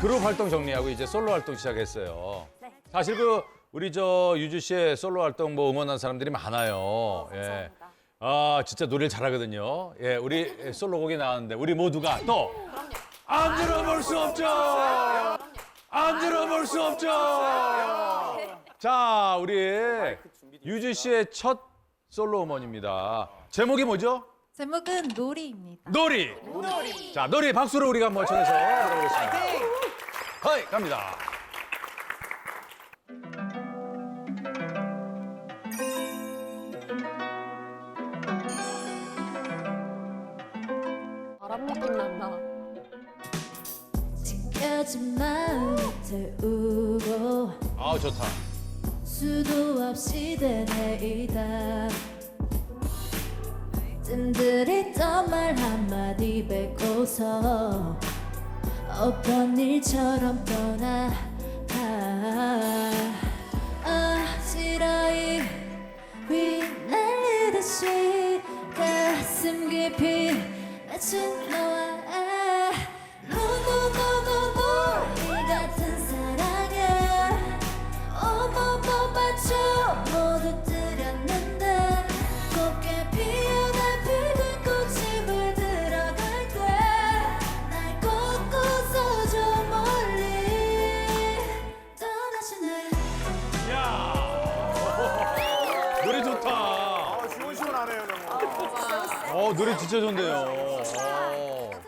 그룹 활동 정리하고 이제 솔로 활동 시작했어요. 사실 그 우리 저 유주 씨의 솔로 활동 뭐 응원한 사람들이 많아요. 예. 아 진짜 노래를 잘하거든요. 예, 우리 솔로곡이 나왔는데 우리 모두가 또 안 들어볼 수 없죠. 안 들어볼 수 없죠. 자, 우리 유주 씨의 첫 솔로 음원입니다. 제목이 뭐죠? 제목은 놀이입니다. 놀이. 자, 놀이 박수로 우리가 한번 청해서 들어보겠습니다. 허이, 갑니다. 바람 느낌 난다. 태우고 아, 좋다. 수도 없이 되뇌이다 뜸들이 던 말 한마디 뱉고서 없던 일처럼 떠나가 어지러이 휘날리듯이 가슴 깊이 맺힌 너와 노노노노노 이 같은 사랑에 어머머 맞춰 모두 들였는데 곱게 피 노래 좋다. 아, 시원시원하네요, 너무. 어, 노래 진짜 좋네요. 아, 어.